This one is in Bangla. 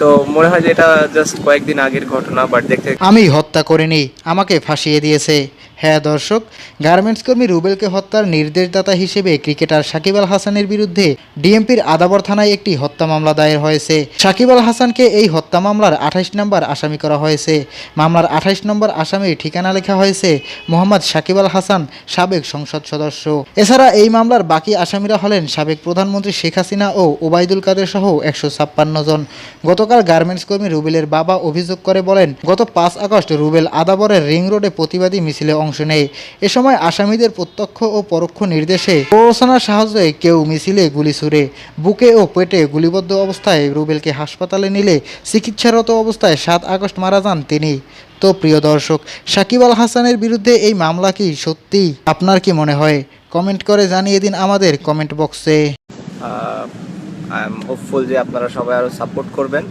সো মনে হয় যে এটা জাস্ট কয়েকদিন আগের ঘটনা বাট দেখতে আমি হত্যা করিনি, আমাকে ফাঁসিয়ে দিয়েছে। হ্যাঁ দর্শক গার্মেন্টস কর্মী রুবেলকে হত্যার নির্দেশদাতা হিসেবে ক্রিকেটার সাকিব আল হাসানের বিরুদ্ধে ডিএমপির আদাবর থানায় একটি হত্যা মামলা দায়ের হয়েছে। সাকিব আল হাসানকে এই হত্যা মামলার আঠাইশ নম্বর আসামি করা হয়েছে। মামলার আঠাইশ নম্বর আসামির ঠিকানা লেখা হয়েছে মোহাম্মদ সাকিব আল হাসান, সাবেক সংসদ সদস্য। এছাড়া এই মামলার বাকি আসামিরা হলেন সাবেক প্রধানমন্ত্রী শেখ হাসিনা ও ওবায়দুল কাদের সহ একশো ছাপ্পান্ন জন। গতকাল গার্মেন্টস কর্মী রুবেলের বাবা অভিযোগ করে বলেন, গত পাঁচ আগস্ট রুবেল আদাবরের রিং রোডে প্রতিবাদী মিছিলে অংশ নেয়। এ সময় আসামিদের প্রত্যক্ষ ও পরোক্ষ নির্দেশে প্ররোচনার সাহায্যে কেউ মিছিলে গুলি ছুড়ে, বুকে ও পেটে গুলিবদ্ধ অবস্থায় রুবেলকে হাসপাতালে নিলে চিকিৎসারত অবস্থায় সাত আগস্ট মারা যান তিনি। তো প্রিয় দর্শক, সাকিব আল হাসানের বিরুদ্ধে এই মামলা কি সত্যি? আপনার কি মনে হয়? কমেন্ট করে জানিয়ে দিন আমাদের কমেন্ট বক্সে। আই এম হোপফুল যে আপনারা সবাই আরও সাপোর্ট করবেন।